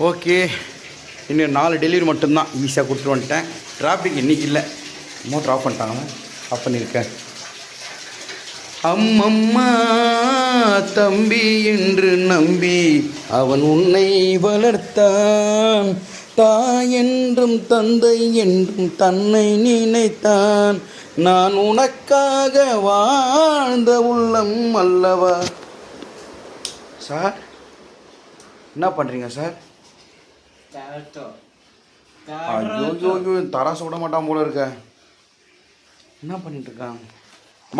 Okay. இன்னும் நாலு delivery மட்டும்தான். ஈஸியாக கொடுத்துட்டு வந்துட்டேன். டிராஃபிக் இன்றைக்கி இல்லை. மோட்டர் ஆஃப் பண்ணிட்டாங்க. ஆஃப் பண்ணியிருக்கேன். அம்மம்மா தம்பி என்று நம்பி அவன் உன்னை வளர்த்தான். தாய் என்றும் தந்தை என்றும் தன்னை நினைத்தான். நான் உனக்காக வாழ்ந்த உள்ளம் அல்லவா? சார் என்ன பண்ணுறீங்க சார்? தராசு விட மாட்டான் போல இருக்க. என்ன பண்ணிட்டு இருக்கான்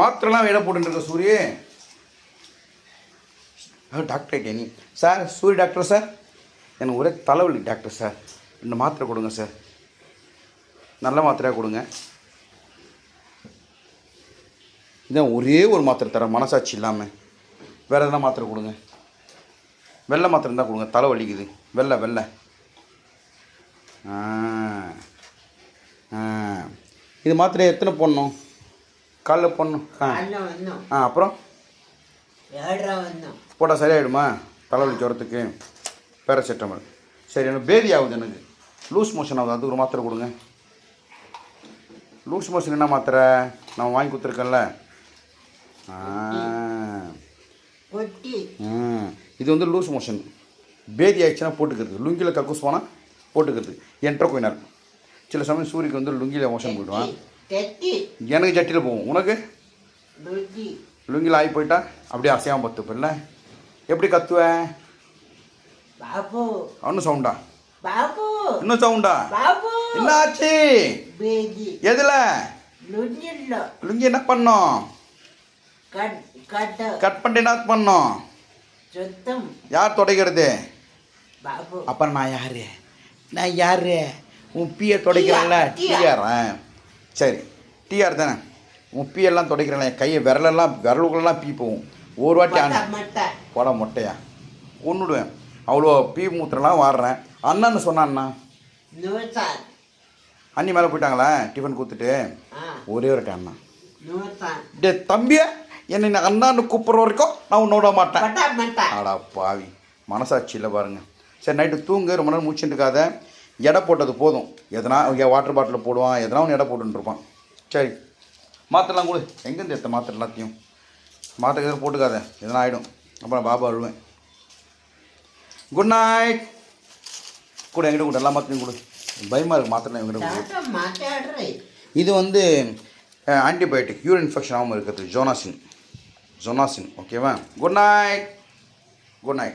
மாத்திரலாம் வேலை போட்டுட்டு இருக்க சூரிய டாக்டர் ஆகிட்டே நீ. சார் சூரிய டாக்டர் சார்? எனக்கு ஒரே தலைவலி டாக்டர் சார். ரெண்டு மாத்திரை கொடுங்க சார். நல்ல மாத்திரையாக கொடுங்க. இதான் ஒரே ஒரு மாத்திரை தரேன் மனசாட்சி இல்லாமல் வேறு எதனா மாத்திரை கொடுங்க. வெள்ளை மாத்திரை இருந்தால் கொடுங்க தலை வலிக்குது. வெள்ளை வெள்ளை. இது மாத்திரை எத்தனை போடணும்? காலைல போடணும். ஆ. ஆ அப்புறம்? போட்டால் சரியாயிடுமா? தலைவலி ஜுரத்துக்கு. பேராசிட்டமல். சரி எனக்கு பேதி ஆகுது எனக்கு. லூஸ் மோஷன் ஆகுது. அது ஒரு மாத்திரை கொடுங்க. லூஸ் மோஷன் என்ன மாத்திரை? நான் வாங்கி கொடுத்துருக்கேன்ல. இது வந்து லூஸ் மோஷன். பேதி ஆயிடுச்சுன்னா போட்டுக்கிறது. லுங்கியில் கக்கூஸ் போனால் போட்டுக்கிறது. என்ட்ரோகுயினர் சில சமயம் சூரியக்கு வந்து லுங்கியில் மோஷன் போயிடுவான். எனக்கு ஜட்டியில் போகும். உனக்கு? லுங்கியில் ஆகி போயிட்டா? அப்படியே அசையாமல் பத்துப்பில்ல எப்படி கத்துவேன் பாபு. இன்னும் சவுண்டா? பாபு. இன்னும் சவுண்டா? பாபு. என்ன ஆச்சு பேதி. எதுல? லுங்கி என்ன பண்ணோம்? கட். பண்ணிட்டு என்ன பண்ணோம்? யார் துடைக்கிறது? பாபு. அப்புறம் நான் யாரு? நான் யாரு? உன் பியை துடைக்கிறேன்ல டிஆர். டிஆர் சரி. டிஆர் தானே. உன் பியெல்லாம் துடைக்கிறேன்ல என் கையை விரலெல்லாம் விரலுக்குள்ளெல்லாம் பீ போகும். ஒரு வாட்டி ஆன. போட மொட்டையா. கொன்னுடுவேன் அவ்வளோ பீ மூத்திரலாம் வாடுறேன். அண்ணன்னு சொன்னான்னா? நூசான் அண்ணி மேலே போயிட்டாங்களா? டிஃபன் கொடுத்துட்டு. ஒரே ஒரு அண்ணா. டே தம்பிய என்னை அண்ணான்னு கூப்பிட்ற வரைக்கும் நான் உன்னை விட மாட்டேன். மட்ட மட்ட. ஆடா பாவி. மனசாட்சி இல்லை பாருங்க. சரி நைட்டு தூங்கு ரொம்ப நேரம் மூச்சுட்டு இருக்காத எடை போட்டது போதும். எதனா வாட்டர் பாட்டில் போடுவான் எதனா ஒன்று எடை போட்டுன்னு இருப்பான். சரி மாத்திரலாம் கொடு. எங்கேருந்து எடுத்த மாத்திரை எல்லாத்தையும்? மாத்திரை எதுவும் போட்டுக்காத. எதனா ஆகிடும் அப்புறம் பாபா அழுவேன். குட் நைட் கூட எங்கிட்ட கூட எல்லா மாத்திரையும் கொடு. பயமாக இருக்கு மாத்திரை எங்கிட்ட கொடு இது வந்து ஆன்டிபயோட்டிக் யூரின் இன்ஃபெக்ஷன் ஆகாமல் இருக்கிறது ஜோனாசின். ஜோனாசின் ஓகேவா குட் நைட் குட் நைட்